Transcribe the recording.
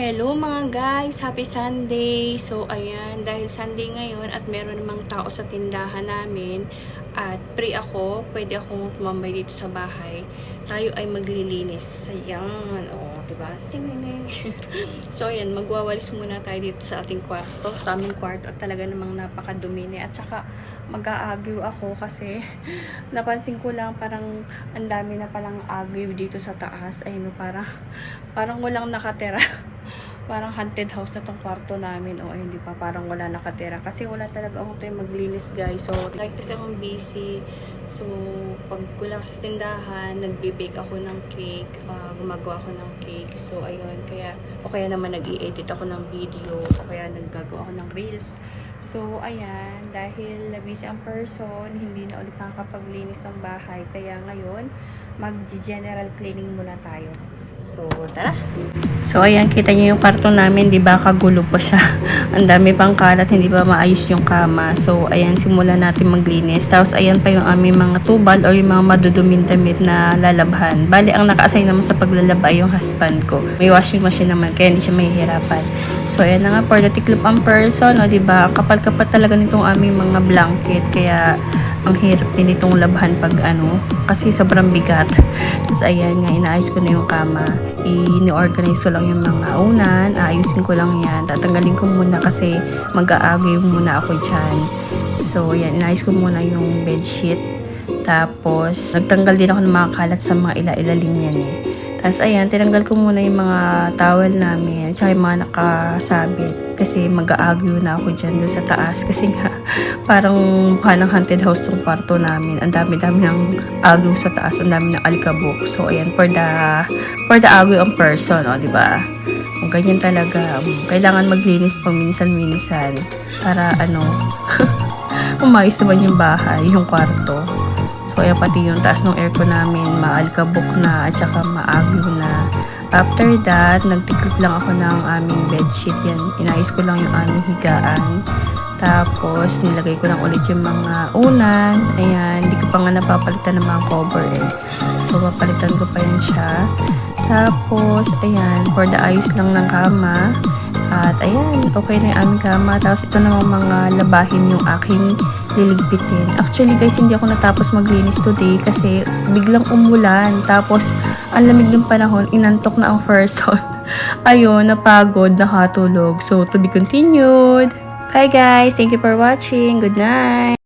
Hello mga guys! Happy Sunday! So ayan, dahil Sunday ngayon at meron namang tao sa tindahan namin at free ako, pwede akong tumambay dito sa bahay. Tayo ay maglilinis. Ayan, o, oh, diba? Tingnan So ayan, magwawalis muna tayo dito sa ating kwarto, sa aming kwarto at talaga namang napakadumi na. At saka mag-aagyo ako kasi napansin ko lang parang ang dami na palang agyo dito sa taas. Ayun, no, parang, parang walang nakatira. parang haunted house na tong kwarto namin. O, hindi pa, parang wala nakatira. Kasi wala talaga akong tayo maglinis, guys. So, like kasi akong busy. So, pag kulang sa tindahan, nagbe-bake ako ng cake. ah, gumagawa ako ng cake. So, ayun. Kaya, o kaya naman nag edit ako ng video. O kaya naggagawa ako ng reels. So, ayan. Dahil busy ang person, hindi na ulit nakakapaglinis ng bahay. Kaya ngayon, mag-general cleaning muna tayo. So, tara. So, ayan, kita niyo yung karton namin, di ba? Kagulo pa siya. Ang dami pang kalat, hindi ba maayos yung kama. So, ayan, simulan natin maglinis. Tapos, ayan pa yung aming mga tubal or yung mga maduduming damit na lalabhan. Bali, ang naka-assign naman sa paglalaba ay yung husband ko. May washing machine naman, kaya hindi siya mahihirapan. So, ayan na nga, for the tiklop ang person, o, di ba? Kapal-kapal talaga nitong aming mga blanket. Kaya, ang hirap din itong labhan pag ano, kasi sobrang bigat. Tapos ayan nga, inaayos ko na yung kama. I-organize ko lang yung mga unan, aayusin ko lang yan. Tatanggalin ko muna kasi mag-aagay muna ako dyan. So, ayan, inaayos ko muna yung bedsheet. Tapos, nagtanggal din ako ng mga kalat sa mga ila-ilalim yan eh. Tapos ayan, tinanggal ko muna yung mga towel namin at saka yung mga nakasabit kasi mag-aagyo na ako dyan doon sa taas kasi nga parang mukha ng haunted house tong kwarto namin. Ang dami-dami ng agyo sa taas, ang dami ng alikabok. So ayan, for the for the agyo ang person, oh, di ba? Kung ganyan talaga, um, kailangan maglinis paminsan-minsan para ano, umayos naman yung bahay, yung kwarto. So, ayan pati yung taas ng aircon namin, maalkabok na at saka maagyo na. After that, nagtiklop lang ako ng aming bedsheet. Yan, inayos ko lang yung aming higaan. Tapos, nilagay ko lang ulit yung mga unan. Ayan, hindi ko pa nga napapalitan ng mga cover eh. So, papalitan ko pa yan siya. Tapos, ayan, for the ayos lang ng kama. At ayan, okay na yung aming kama. Tapos ito namang mga labahin yung aking liligpitin. Actually guys, hindi ako natapos maglinis today kasi biglang umulan. Tapos, ang lamig ng panahon, inantok na ang person. Ayun, napagod, nakatulog. So, to be continued. Bye guys, thank you for watching. Good night.